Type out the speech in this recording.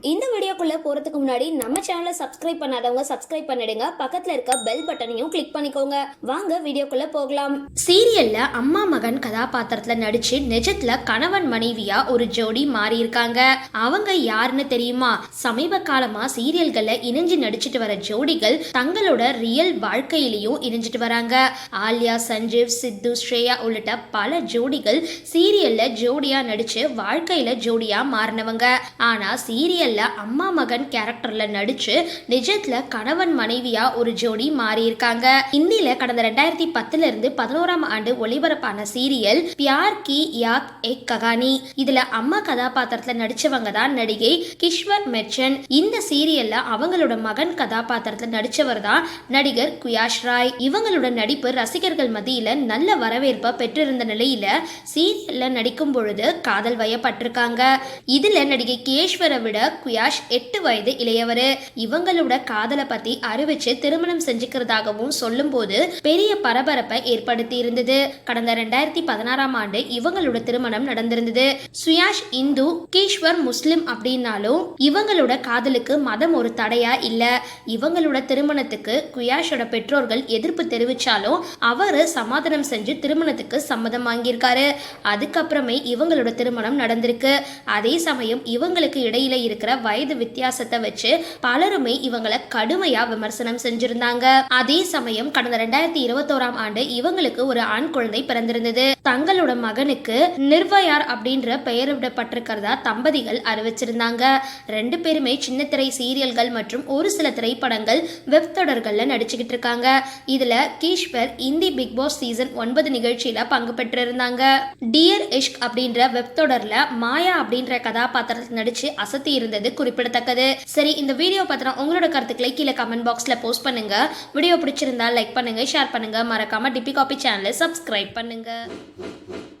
இந்த வீடியோக்குள்ளே போறதுக்கு முன்னாடி நம்ம சேனலை சப்ஸ்கிரைப் பண்ணாதவங்க சப்ஸ்கிரைப் பண்ணிடுங்க. பக்கத்துல இருக்க பெல் பட்டனையும் கிளிக் பண்ணிக்கோங்க. வாங்க வீடியோக்குள்ளே போகலாம். சீரியலில் அம்மா மகன் கதாபாத்திரத்தில் நடிச்சு நிஜத்தில் கணவன் மனைவியாக ஒரு ஜோடி மாறி இருக்காங்க அவங்க யாருன்னு தெரியுமா? சமீப காலமா சீரியல்களில் இணைஞ்சு நடிச்சிட்டு வர ஜோடிகள் தங்களோட ரியல் வாழ்க்கையிலையும் இணைஞ்சிட்டு வராங்க. ஆலியா சஞ்சீவ் சித்து ஸ்ரேயா உள்ளிட்ட பல ஜோடிகள் சீரியல்ல ஜோடியாக நடிச்சு வாழ்க்கையில் ஜோடியாக மாறினவங்க. ஆனால் சீரியலில் அம்மா மகன் கேரக்டர்ல நடிச்சு நிஜத்துல கணவன் மனைவியா ஒரு ஜோடி மாறியிருக்காங்க. இந்தியில கடந்த ரெண்டாயிரத்தி பத்துல இருந்து பதினோராம் ஆண்டு ஒளிபரப்பான சீரியல் பியார் கி யாத் எ ககானி இதுல அம்மா கதாபாத்திரத்துல நடிச்சவங்க தான் நடிகை கிஷ்வர் மெர்ச்சன். இந்த சீரியல்ல அவங்களோட மகன் கதாபாத்திரத்துல நடிச்சவர் தான் நடிகர் குயாஷ் ராய். இவங்களோட நடிப்பு ரசிகர்கள் மத்தியில நல்ல வரவேற்பை பெற்றிருந்த நிலையில சீரியல்ல நடிக்கும் பொழுது காதல் வயப்பட்டிருக்காங்க. இதுல நடிகை கேஷ்வரை விட குயாஷ் எட்டு வயது இளையவர். இவங்களோட காதலை பத்தி அறிவிச்சு திருமணம் செஞ்சுக்கிறதாகவும் சொல்லும்போது பெரிய பரபரப்பை ஏற்படுத்தி இருந்தது கடந்த ரெண்டாயிரத்தி பதினாறாம் ஆண்டு இவங்களோட திருமணம் நடந்திருந்தது. சுயாஷ் இந்து கீஸ்வர் முஸ்லிம் அப்படின்னாலும் இவங்களோட காதலுக்கு மதம் ஒரு தடையா இல்ல. இவங்களோட திருமணத்துக்கு குயாஷோட பெற்றோர்கள் எதிர்ப்பு தெரிவிச்சாலும் அவரு சமாதானம் செஞ்சு திருமணத்துக்கு சம்மதம் வாங்கியிருக்காரு. அதுக்கப்புறமே இவங்களோட திருமணம் நடந்திருக்கு. அதே சமயம் இவங்களுக்கு இடையில இருக்கிற வயது வித்தியாசத்தை வச்சு பலருமே இவங்களை கடுமையா விமர்சனம் செஞ்சிருந்தாங்க. அதே சமயம் கடந்த ரெண்டாயிரத்தி இருபத்தோராம் ஆண்டு இவங்களுக்கு ஒரு ஆண் குழந்தை பிறந்திருந்தது. தங்களோட மகனுக்கு நிர்வயார் அப்படின்ற பெயரிடப்பட்டிருக்கிறதா தம்பதிகள் அறிவிச்சிருந்தாங்க. ரெண்டு பேருமே சின்ன திரை சீரியல்கள் மற்றும் ஒரு சில திரைப்படங்கள் வெப் தொடர்களில் நடிச்சுக்கிட்டு இருக்காங்க. இதுல Kishwar Hindi big pass season ஒன்பது நிகழ்ச்சியில பங்கு பெற்றிருந்தாங்க. டியர் இஷ்க் அப்படின்ற வெப் தொடர்ல மாயா அப்படின்ற கதாபாத்திரத்தில் நடிச்சு அசத்தி இருந்தது குறிப்பிடத்தக்கது. சரி இந்த வீடியோ பத்தின உங்களோட கருத்துக்களை கீழே கமெண்ட் பாக்ஸ்ல போஸ்ட் பண்ணுங்க. வீடியோ பிடிச்சிருந்தா லைக் பண்ணுங்க ஷேர் பண்ணுங்க. மறக்காம டிபி காபி சேனலை சப்ஸ்கிரைப் பண்ணுங்க. Thank you.